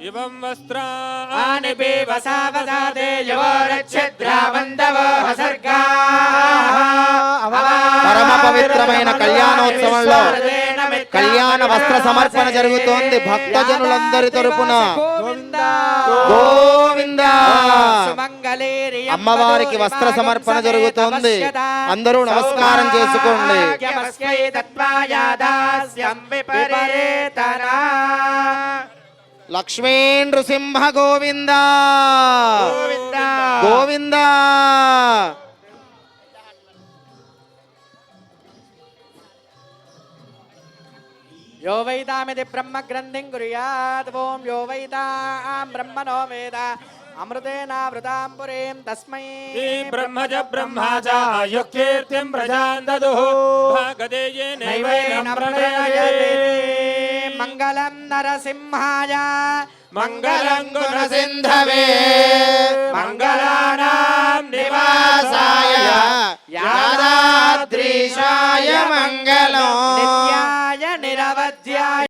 इवं वस्त्राणि ఆని వసావసాదే యువరక్షద్రావందవో హసర్గా పరమ పవిత్రమైన కళ్యాణోత్సవంలో కళ్యాణ వస్త్ర సమర్పణ జరుగుతోంది భక్తజనులందరి తరపున గోవింద అమ్మవారికి వస్త్ర సమర్పణ జరుగుతోంది అందరూ నమస్కారం చేసుకోండి లక్ష్మీ నృసింహ గోవింద గోవింద यो वैतामिति ब्रह्म ग्रन्थिं कुर्यात् ॐ यो वैतां ब्रह्मणो वेद अमृतेनावृतां पुरीं तस्मै ब्रह्म च ब्रह्मा च आयुकीर्तिं प्रजान् ददुः भागदेयेनैवेन नैवेन మంగళం నరసింహాయ. మంగళం గుణసింధవే మంగళానాం నివాసాయ. యాదాద్రీశాయ మంగళం. నిత్యాయ నిరవధ్యాయ.